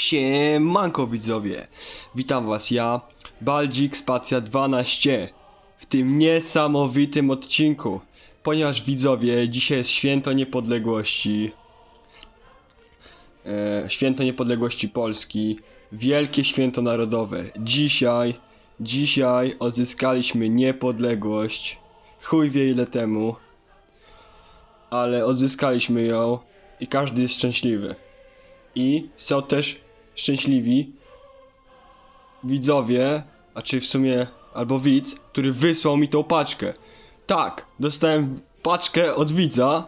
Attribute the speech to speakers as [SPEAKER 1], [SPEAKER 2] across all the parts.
[SPEAKER 1] Siemanko widzowie, witam was ja, Baldzik Spacja 12 w tym niesamowitym odcinku, ponieważ widzowie, dzisiaj jest święto niepodległości, e, święto niepodległości Polski, wielkie święto narodowe. Dzisiaj, dzisiaj odzyskaliśmy niepodległość, chuj wie ile temu, ale odzyskaliśmy ją i każdy jest szczęśliwy. I są też szczęśliwi widzowie, a czy w sumie albo widz, który wysłał mi tą paczkę. Tak, dostałem paczkę od widza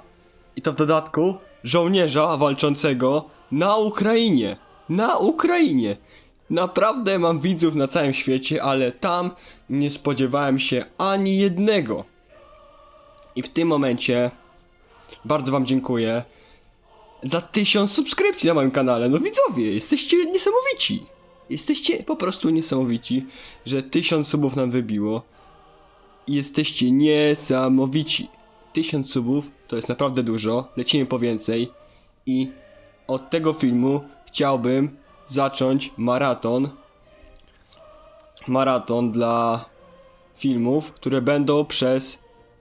[SPEAKER 1] i to w dodatku żołnierza walczącego na Ukrainie. Na Ukrainie. Naprawdę mam widzów na całym świecie, ale tam nie spodziewałem się ani jednego. I w tym momencie bardzo wam dziękuję za tysiąc subskrypcji na moim kanale. No widzowie, jesteście niesamowici. Jesteście po prostu niesamowici, że tysiąc subów nam wybiło. Jesteście niesamowici. Tysiąc subów to jest naprawdę dużo. Lecimy po więcej. I od tego filmu chciałbym zacząć maraton. Maraton dla filmów, które będą przez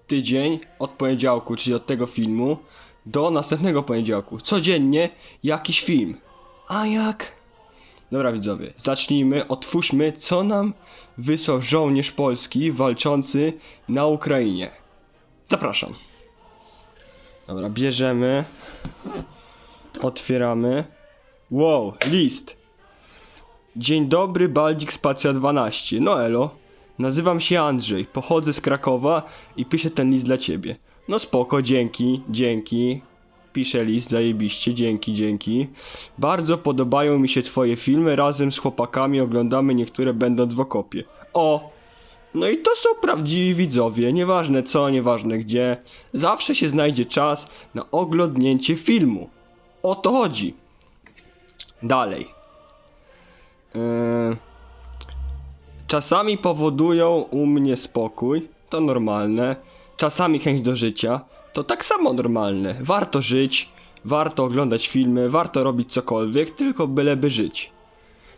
[SPEAKER 1] tydzień od poniedziałku, czyli od tego filmu, do następnego poniedziałku. Codziennie jakiś film. A jak? Dobra widzowie, zacznijmy, otwórzmy, co nam wysłał żołnierz polski walczący na Ukrainie. Zapraszam. Dobra, bierzemy. Otwieramy. Wow, list. Dzień dobry, Baldzik Spacja 12. No elo. Nazywam się Andrzej, pochodzę z Krakowa i piszę ten list dla ciebie. No spoko, dzięki, dzięki. Piszę list, zajebiście, dzięki, dzięki. Bardzo podobają mi się twoje filmy, razem z chłopakami oglądamy niektóre będąc w okopie. O! No i to są prawdziwi widzowie, nieważne co, nieważne gdzie. Zawsze się znajdzie czas na oglądnięcie filmu. O to chodzi. Dalej. Yy... Czasami powodują u mnie spokój, to normalne. Czasami chęć do życia, to tak samo normalne. Warto żyć, warto oglądać filmy, warto robić cokolwiek, tylko byleby żyć.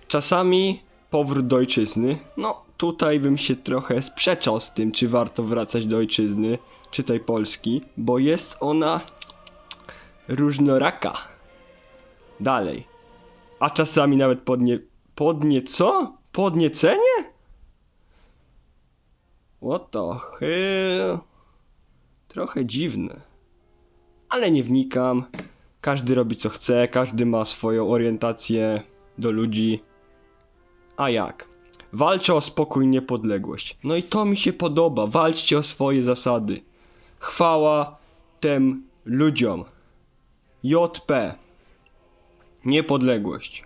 [SPEAKER 1] Czasami powrót do ojczyzny, no tutaj bym się trochę sprzeczał z tym, czy warto wracać do ojczyzny, czy tej Polski, bo jest ona różnoraka. Dalej. A czasami nawet podnie... Podnie co? Podniecenie? What the hell? Trochę dziwne. Ale nie wnikam. Każdy robi co chce, każdy ma swoją orientację do ludzi. A jak? Walczę o spokój i niepodległość. No i to mi się podoba. Walczcie o swoje zasady. Chwała tym ludziom. JP. Niepodległość.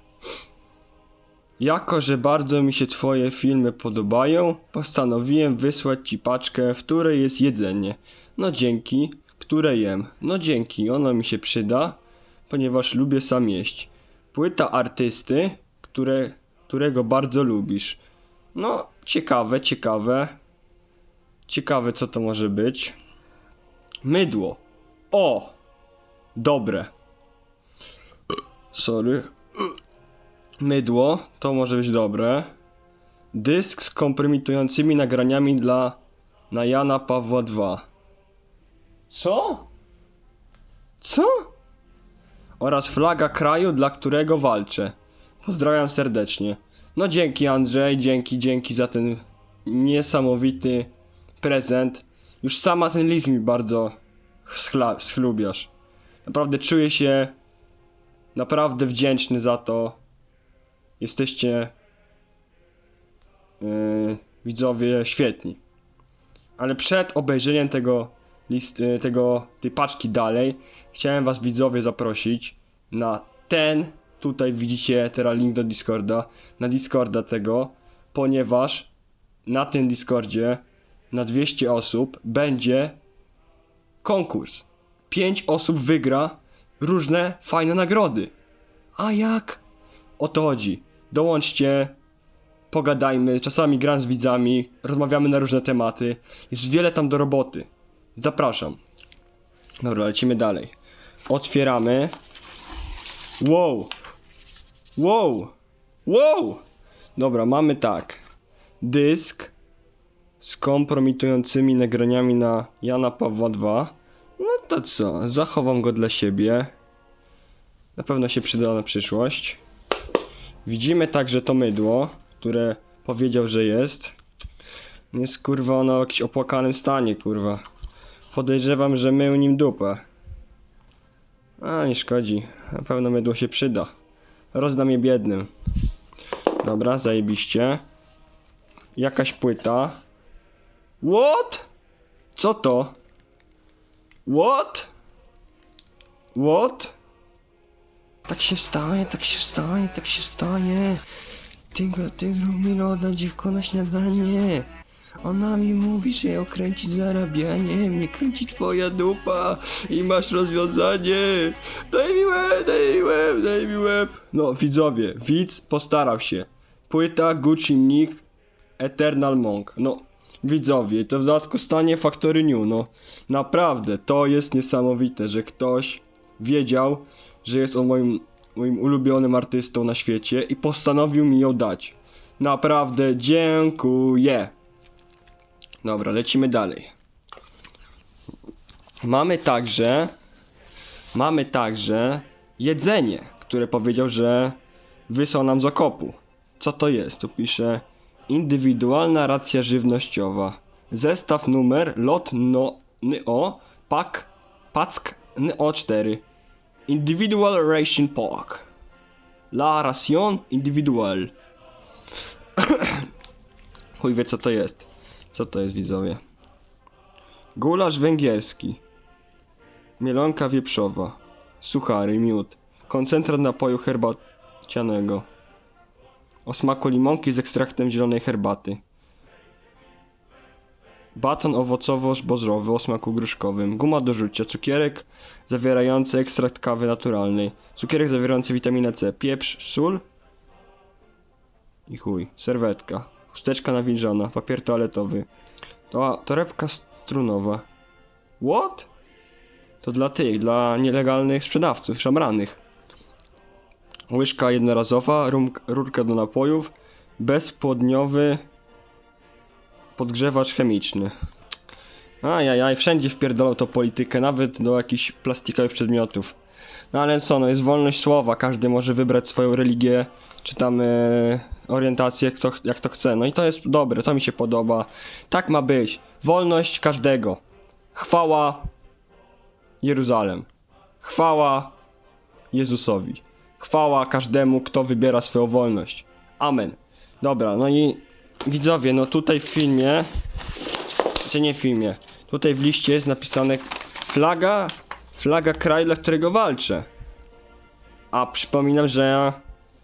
[SPEAKER 1] Jako, że bardzo mi się Twoje filmy podobają, postanowiłem wysłać Ci paczkę, w której jest jedzenie. No dzięki, które jem. No dzięki, ono mi się przyda, ponieważ lubię sam jeść. Płyta artysty, które, którego bardzo lubisz. No, ciekawe, ciekawe. Ciekawe, co to może być. Mydło. O! Dobre. Sorry. Mydło, to może być dobre. Dysk z kompromitującymi nagraniami dla na Jana Pawła II. Co? Co? Oraz flaga kraju, dla którego walczę. Pozdrawiam serdecznie. No dzięki Andrzej, dzięki, dzięki za ten niesamowity prezent. Już sama ten list mi bardzo schla- schlubiasz. Naprawdę czuję się naprawdę wdzięczny za to. Jesteście yy, widzowie świetni. Ale przed obejrzeniem tego list, yy, tego tej paczki dalej, chciałem was widzowie zaprosić na ten tutaj widzicie teraz link do Discorda, na Discorda tego, ponieważ na tym Discordzie na 200 osób będzie konkurs. 5 osób wygra różne fajne nagrody. A jak? O to chodzi. Dołączcie, pogadajmy, czasami gram z widzami, rozmawiamy na różne tematy. Jest wiele tam do roboty. Zapraszam. Dobra, lecimy dalej. Otwieramy. Wow. Wow! Wow! Dobra, mamy tak. Dysk z kompromitującymi nagraniami na Jana Pawła II. No to co, zachowam go dla siebie. Na pewno się przyda na przyszłość. Widzimy także to mydło, które powiedział, że jest. Jest kurwa ono w jakimś opłakanym stanie, kurwa. Podejrzewam, że mył nim dupę. A, nie szkodzi. Na pewno mydło się przyda. Rozdam je biednym. Dobra, zajebiście. Jakaś płyta. What? Co to? What? What? Tak się stanie, tak się stanie, tak się stanie. Ty, go- ty mi lodna dziwko na śniadanie. Ona mi mówi, że ją kręci zarabianie, mnie kręci twoja dupa i masz rozwiązanie. Daj mi łeb, daj mi łeb, daj mi łeb. No widzowie, widz postarał się. Płyta Gucci Mnich Eternal Monk. No widzowie, to w dodatku stanie Factory New, no naprawdę, to jest niesamowite, że ktoś wiedział, że jest on moim, moim ulubionym artystą na świecie i postanowił mi ją dać. Naprawdę dziękuję. Dobra, lecimy dalej. Mamy także mamy także jedzenie, które powiedział, że wysłał nam z okopu. Co to jest? Tu pisze indywidualna racja żywnościowa. Zestaw numer lot no NO pak pack NO 4. Individual Ration Pack. La ration individual. Chuj wie co to jest. Co to jest widzowie? Gulasz węgierski. Mielonka wieprzowa. Suchary, miód. Koncentrat napoju herbacianego. O smaku limonki z ekstraktem zielonej herbaty. Baton owocowo-zbożowy o smaku gruszkowym. Guma do rzucia. Cukierek zawierający ekstrakt kawy naturalnej. Cukierek zawierający witaminę C. Pieprz, sól. I chuj. Serwetka. Chusteczka nawilżona. Papier toaletowy. To, torebka strunowa. What? To dla tych, dla nielegalnych sprzedawców, szamranych. Łyżka jednorazowa, rurka do napojów, bezpłodniowy podgrzewacz chemiczny. Ajajaj, wszędzie wpierdolą to politykę, nawet do jakichś plastikowych przedmiotów. No ale co, no jest wolność słowa, każdy może wybrać swoją religię, czy tam e, orientację, jak to, jak to chce. No i to jest dobre, to mi się podoba. Tak ma być. Wolność każdego. Chwała Jeruzalem. Chwała Jezusowi. Chwała każdemu, kto wybiera swoją wolność. Amen. Dobra, no i widzowie, no tutaj w filmie, czy nie w filmie, tutaj w liście jest napisane flaga, flaga kraju, dla którego walczę. A przypominam, że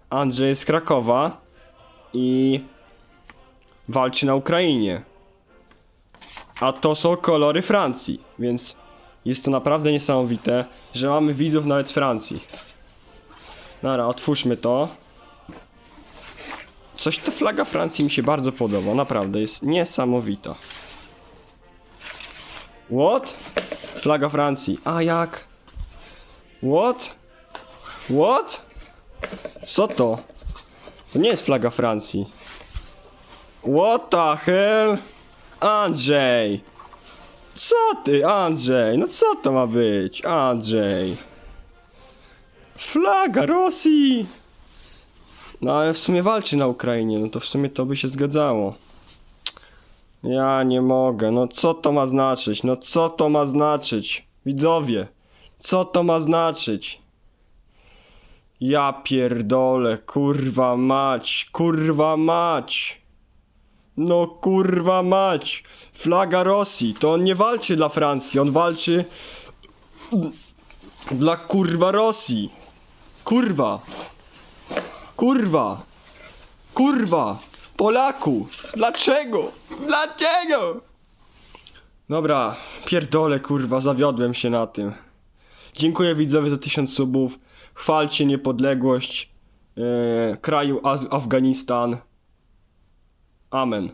[SPEAKER 1] Andrzej jest z Krakowa i walczy na Ukrainie. A to są kolory Francji, więc jest to naprawdę niesamowite, że mamy widzów nawet z Francji. Dobra, otwórzmy to. Coś ta flaga Francji mi się bardzo podoba, naprawdę, jest niesamowita. What? Flaga Francji. A jak? What? What? Co to? To nie jest flaga Francji. What the hell? Andrzej! Co ty, Andrzej? No co to ma być? Andrzej. Flaga Rosji! No ale w sumie walczy na Ukrainie, no to w sumie to by się zgadzało. Ja nie mogę, no co to ma znaczyć? No co to ma znaczyć? Widzowie, co to ma znaczyć? Ja pierdolę, kurwa mać, kurwa mać. No kurwa mać! Flaga Rosji, to on nie walczy dla Francji, on walczy dla kurwa Rosji. Kurwa. Kurwa. Kurwa. Polaku. Dlaczego? Dlaczego? Dobra, pierdolę kurwa, zawiodłem się na tym. Dziękuję widzowie za tysiąc subów. Chwalcie niepodległość e, kraju Az- Afganistan. Amen.